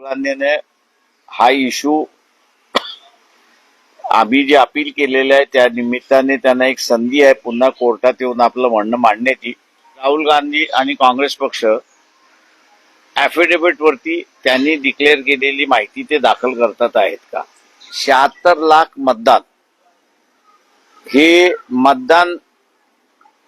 मुलांनी हा इशू आम्ही जे अपील केलेलं आहे. त्या निमित्ताने त्यांना एक संधी आहे. पुन्हा कोर्टात येऊन आपलं म्हणणं मांडण्याची. राहुल गांधी आणि काँग्रेस पक्ष affidavit वरती त्यांनी डिक्लेअर केलेली माहिती ते दाखल करतात आहेत का? शहात्तर लाख मतदान. हे मतदान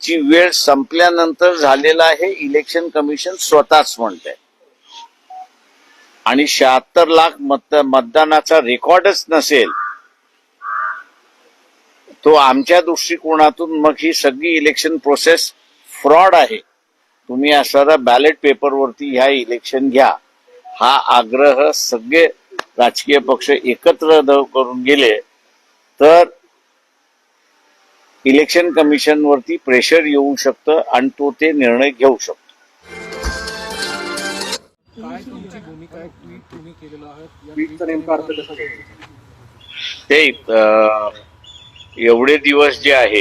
ची वेळ संपल्यानंतर झालेलं आहे. इलेक्शन कमिशन स्वतःच म्हणतंय. आणि शहात्तर लाख मत मतदानाचा रेकॉर्डच नसेल तो आमच्या दृष्टिकोनातून मग ही सगळी इलेक्शन प्रोसेस फ्रॉड आहे. तुम्ही असणारा बॅलेट पेपरवरती ह्या इलेक्शन घ्या. हा आग्रह सगळे राजकीय पक्ष एकत्र करून गेले तर इलेक्शन कमिशन वरती प्रेशर येऊ शकतं आणि तो ते निर्णय घेऊ शकतो. केलेलं आहे. या ट्विटचा नेमका अर्थ कसा घ्यायचा ते एवढे दिवस जे आहे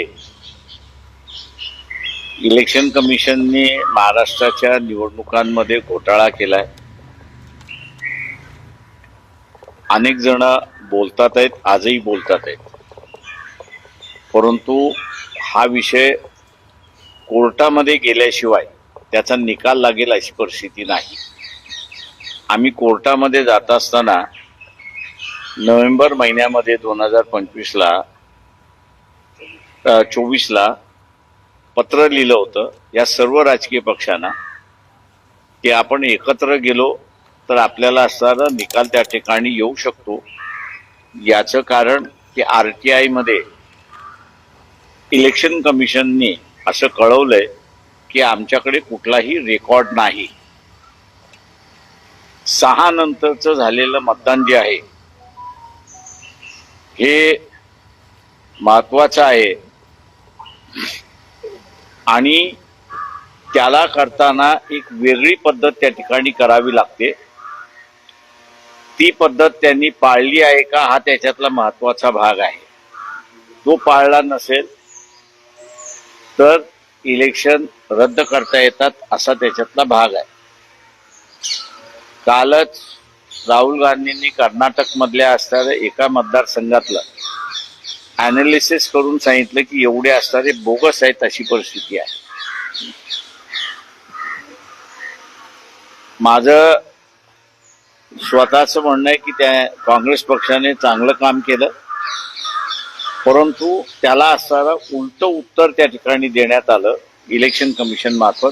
इलेक्शन कमिशनने महाराष्ट्राच्या निवडणुकांमध्ये घोटाळा केलाय. अनेक जण बोलतात आहेत आजही बोलतात आहेत. परंतु हा विषय कोर्टामध्ये गेल्याशिवाय त्याचा निकाल लागेल अशी परिस्थिती नाही. आम्ही कोर्टामध्ये जात असताना नोव्हेंबर महिन्यामध्ये दोन हजार पंचवीसला चोवीसला पत्र लिहिलं होतं. या सर्व राजकीय पक्षांना की आपण एकत्र गेलो तर आपल्याला असणारा निकाल त्या ठिकाणी येऊ शकतो. याचं कारण की आर टी आयमध्ये इलेक्शन कमिशनने असं कळवलंय की आमच्याकडे कुठलाही रेकॉर्ड नाही. सहा नंतरचं झालेलं मतदान जे आहे हे महत्वाचं आहे. आणि त्याला करताना एक वेगळी पद्धत त्या ठिकाणी करावी लागते. ती पद्धत त्यांनी पाळली आहे का हा त्याच्यातला महत्त्वाचा भाग आहे. तो पाळला नसेल तर इलेक्शन रद्द करता येतात असा त्याच्यातला भाग आहे. कालच राहुल गांधींनी कर्नाटक मधल्या असणाऱ्या एका मतदारसंघातलं अनालिसिस करून सांगितलं की एवढे असणारे बोगस आहेत अशी परिस्थिती आहे. माझं स्वतःचं म्हणणं आहे की त्या काँग्रेस पक्षाने चांगलं काम केलं परंतु त्याला असणारं उलट उत्तर त्या ठिकाणी देण्यात आलं इलेक्शन कमिशन मार्फत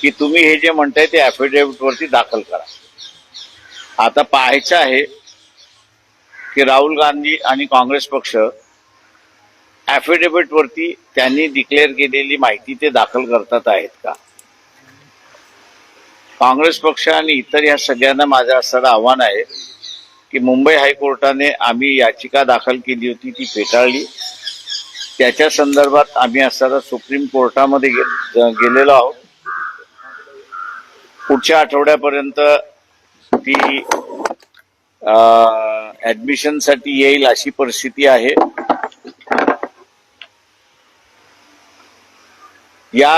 की तुम्ही हे जे म्हणताय ते affidavit वरती दाखल करा. आता पाहायचं आहे की राहुल गांधी आणि काँग्रेस पक्ष ॲफिडेव्हिटवरती त्यांनी डिक्लेअर केलेली माहिती ते दाखल करतात आहेत का? काँग्रेस पक्ष आणि इतर या सगळ्यांना माझं असणारं आव्हान आहे की मुंबई हायकोर्टाने आम्ही याचिका दाखल केली होती ती फेटाळली. त्याच्या संदर्भात आम्ही असणारा सुप्रीम कोर्टामध्ये गेलेलो आहोत. पुढच्या आठवड्यापर्यंत ती ऍडमिशनसाठी येईल अशी परिस्थिती आहे. या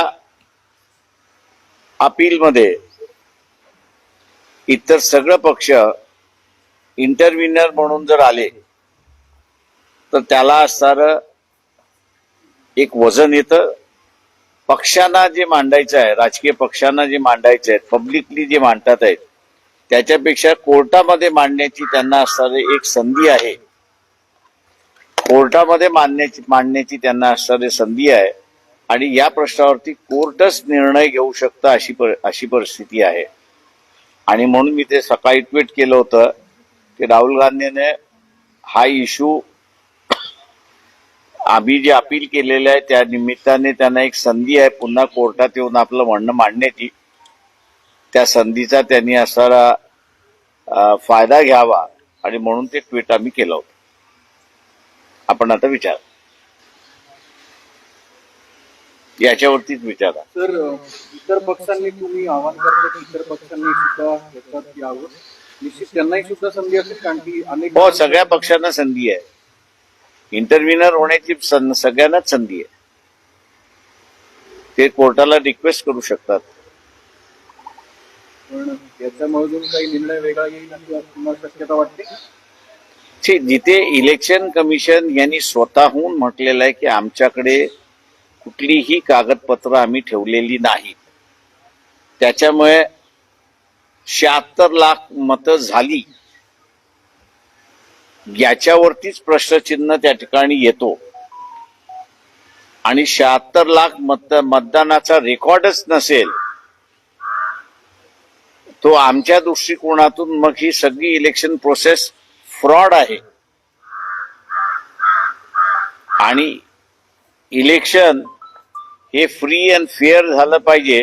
अपीलमध्ये इतर सगळं पक्ष इंटरव्हिनर म्हणून जर आले तर त्याला असणारं एक वजन येतं. पक्षांना जे मांडायचं आहे राजकीय पक्षांना जे मांडायचे आहेत पब्लिकली जे मांडतात आहेत त्याच्यापेक्षा कोर्टामध्ये मांडण्याची त्यांना असणारी एक संधी आहे. कोर्टामध्ये मांडण्याची मांडण्याची त्यांना असणारी संधी आहे. आणि या प्रश्नावरती कोर्टच निर्णय घेऊ शकतं अशी पर अशी परिस्थिती आहे. आणि म्हणून मी ते सकाळी ट्विट केलं होतं की राहुल गांधीने हा इश्यू आम्ही जे अपील केलेलं आहे त्या निमित्ताने त्यांना एक संधी आहे. पुन्हा कोर्टात येऊन आपलं म्हणणं मांडण्याची. त्या संधीचा त्यांनी असणारा फायदा घ्यावा आणि म्हणून ते ट्विट आम्ही केलं होतं. आपण आता विचार. याच्यावरतीच विचारा तर अ, इतर पक्षांनी तुम्ही आवाहन करता की इतर पक्षांनी सुद्धा ह्याच्यात यावं? निश्चित त्यांनाही सुद्धा संधी असेल कारण की अनेक हो सगळ्या पक्षांना संधी आहे. इंटरव्हिनर होण्याची सं- सगळ्यांनाच संधी आहे. ते कोर्टाला रिक्वेस्ट करू शकतात. याच्यामधून काही निर्णय वेगळा येईल अशी तुम्हाला शक्यता वाटते? जिथे इलेक्शन कमिशन यांनी स्वतःहून म्हटलेलं आहे की आमच्याकडे कुठलीही कागदपत्र आम्ही ठेवलेली नाहीत. त्याच्यामुळे शहात्तर लाख मतं झाली. याच्यावरतीच प्रश्नचिन्ह त्या ठिकाणी येतो. आणि शहात्तर लाख मत मतदानाचा रेकॉर्डच नसेल तो आमच्या दृष्टिकोनातून मग ही सगळी इलेक्शन प्रोसेस फ्रॉड आहे. आणि इलेक्शन हे फ्री अँड फेअर झालं पाहिजे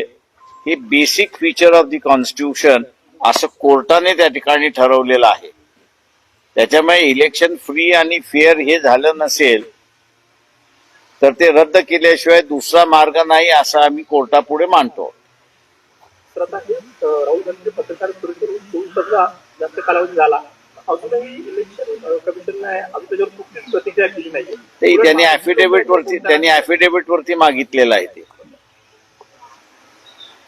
हे basic feature of the constitution असं कोर्टाने त्या ठिकाणी ठरवलेलं आहे. त्याच्यामुळे इलेक्शन फ्री आणि फेअर हे झालं नसेल तर ते रद्द केल्याशिवाय दुसरा मार्ग नाही असं आम्ही कोर्टापुढे मांडतो तर आता हे राहुल गांधी पत्रकार चोवीस तासला जास्त कालावधी झाला. अजूनही इलेक्शन कमिशनने अजून त्याच्यावर कुठलीच प्रतिक्रिया केली नाही. त्यांनी वरती त्यांनी वरती मागितलेलं आहे ते.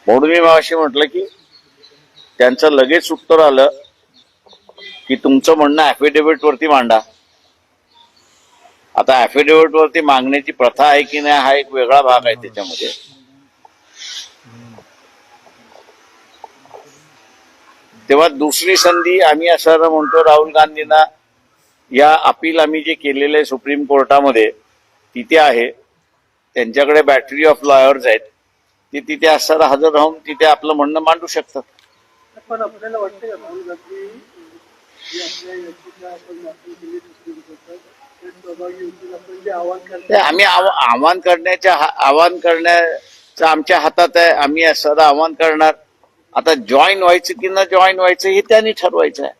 म्हणून मी मागाशी म्हटलं की त्यांचं लगेच उत्तर आलं की तुमचं म्हणणं affidavit वरती मांडा. आता affidavit वरती मागण्याची प्रथा आहे की नाही हा एक वेगळा भाग आहे त्याच्यामध्ये. तेव्हा दुसरी संधी आम्ही असं म्हणतो राहुल गांधींना या अपील आम्ही जे केलेलं आहे सुप्रीम कोर्टामध्ये तिथे आहे. त्यांच्याकडे बॅटरी ऑफ लॉयर्स आहेत. ते तिथे असताना हजर राहून तिथे आपलं म्हणणं मांडू शकतात. पण आपल्याला वाटतं राहुल गांधी आम्ही आव- आव्हान करण्याच्या आव्हान करण्याचं आमच्या हातात आहे. आम्ही असं आव्हान करणार. आता जॉईन व्हायचं की न जॉईन व्हायचं हे त्यांनी ठरवायचं आहे?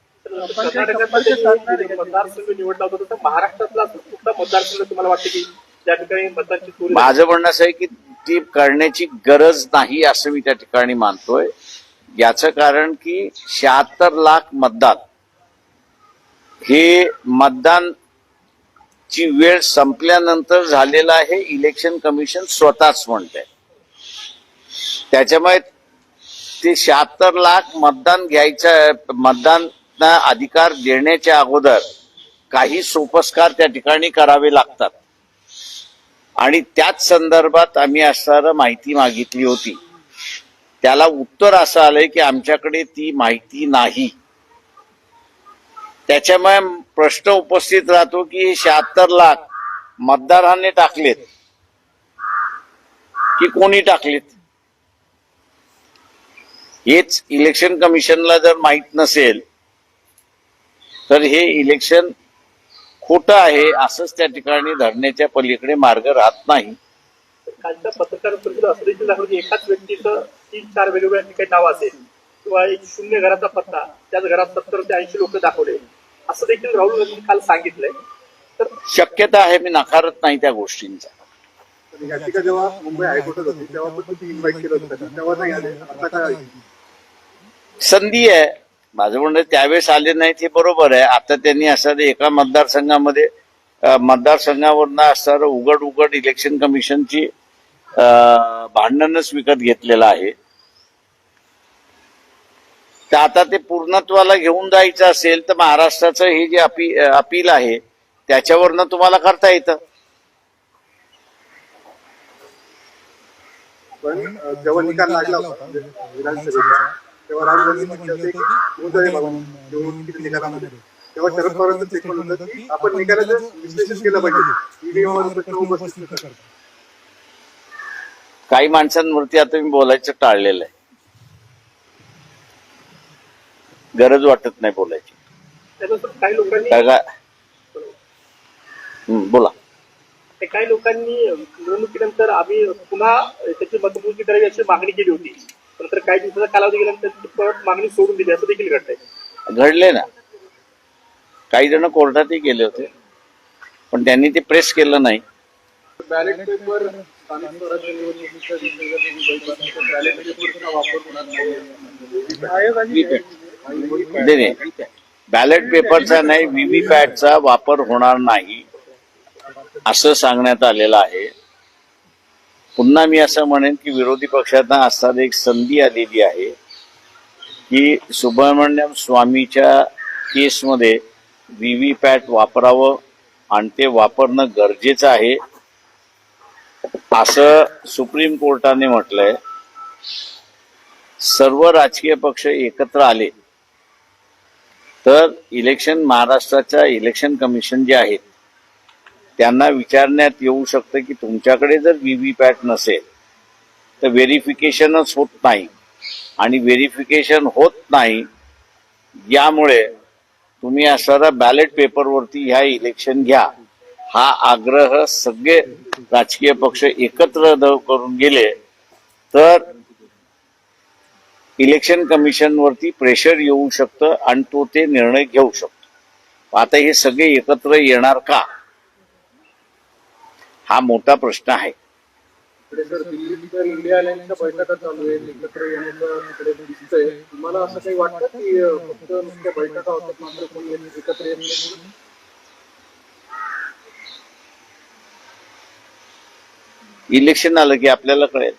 माझं म्हणणं असं आहे की ती करण्याची गरज नाही असं मी त्या ठिकाणी मानतोय. याचं कारण की शहात्तर लाख मतदान हे मतदान ची वेळ संपल्यानंतर झालेलं आहे. इलेक्शन कमिशन स्वतःच म्हणतंय. त्याच्यामुळे ते शहात्तर लाख मतदान घ्यायचं मतदान अधिकार देण्याच्या अगोदर काही सोपस्कार त्या ठिकाणी करावे लागतात. आणि त्याच संदर्भात आम्ही असणार माहिती मागितली होती. त्याला उत्तर असं आलंय की आमच्याकडे ती माहिती नाही. त्याच्यामुळे प्रश्न उपस्थित राहतो की शहात्तर लाख मतदारांनी टाकलेत की कोणी टाकलेत? हेच इलेक्शन कमिशनला जर माहीत नसेल तर हे इलेक्शन खोटं आहे असंच त्या ठिकाणी धरण्याच्या पलीकडे मार्ग राहत नाही. कालच्या पत्रकार परिषदेत असं देखील दाखवलं की एकाच व्यक्तीचं तीन चार वेगवेगळ्या ठिकाणी नाव असेल. किंवा एक शून्य घराचा पत्ता त्याच घरात सत्तर ते ऐंशी लोक दाखवले. असं देखील राहुल गांधी काल सांगितलंय. तर शक्यता आहे मी नाकारत नाही त्या गोष्टींचा. याचिका जेव्हा मुंबई हायकोर्टात होती तेव्हा पण तुम्ही इन्व्हाइट केलं होतं. त्यांना. तेव्हा नाही आले. आता काय संधी आहे. माझं म्हणणं त्यावेळेस आले नाहीत हे बरोबर आहे. आता त्यांनी असं एका मतदारसंघामध्ये मतदारसंघावरनं असणारं उघड उघड इलेक्शन कमिशनची भांडणच विकत घेतलेलं आहे. तर आता ते पूर्णत्वाला घेऊन जायचं असेल तर महाराष्ट्राचं हे जे अपी अपील आहे त्याच्यावरनं तुम्हाला करता येतं. पण जेव्हा निकाल लागला होता. विधानसभेचा. तेव्हा राहुल गांधी म्हटले होते की गोंधळ बाबा निवडणुकीच्या निकालामध्ये तेव्हा शरद पवारांचं एक म्हणत होतं की आपण निकालाचं विश्लेषण केलं पाहिजे. ईव्हीएम प्रश्न उपस्थित करतात. काही माणसांवरती आता मी बोलायचं टाळलेलं आहे. गरज वाटत नाही बोलायची. त्यानंतर काही लोकांनी हं, बोला. ते काही लोकांनी निवडणुकीनंतर आम्ही पुन्हा त्याची मतमोजणी करावी अशी मागणी केली होती. नंतर काही दिवसाचा कालावधी गेल्यानंतर ती परत मागणी सोडून दिली असं देखील घडलंय. घडले ना. काही जण कोर्टातही गेले होते पण त्यांनी ते प्रेस केलं नाही. बॅलेट पेपर बॅलेट पेपरचा नाही. व्हीव्हीपॅटचा वापर होणार नाही असं सांगण्यात आलेलं आहे. पुन्हा मी असं म्हणेन की विरोधी पक्षांना असताना एक संधी आलेली आहे की सुब्रमण्यम स्वामीच्या केसमध्ये व्ही व्ही पॅट वापरावं आणि ते वापरणं गरजेचं आहे असं सुप्रीम कोर्टाने म्हटलंय. सर्व राजकीय पक्ष एकत्र आले. तर इलेक्शन महाराष्ट्राच्या इलेक्शन कमिशन जे आहेत त्यांना विचारण्यात येऊ शकतं की तुमच्याकडे जर व्ही व्ही पॅट नसेल तर व्हेरिफिकेशनच होत नाही. आणि व्हेरिफिकेशन होत नाही यामुळे तुम्ही असणारा बॅलेट पेपरवरती ह्या इलेक्शन घ्या. हा आग्रह सगळे राजकीय पक्ष एकत्र करून गेले तर इलेक्शन कमिशनवरती प्रेशर येऊ शकतं आणि तो ते निर्णय घेऊ शकतो. आता हे सगळे एकत्र येणार का? हा मोठा प्रश्न आहे. इलेक्शन आलं की आपल्याला कळेल.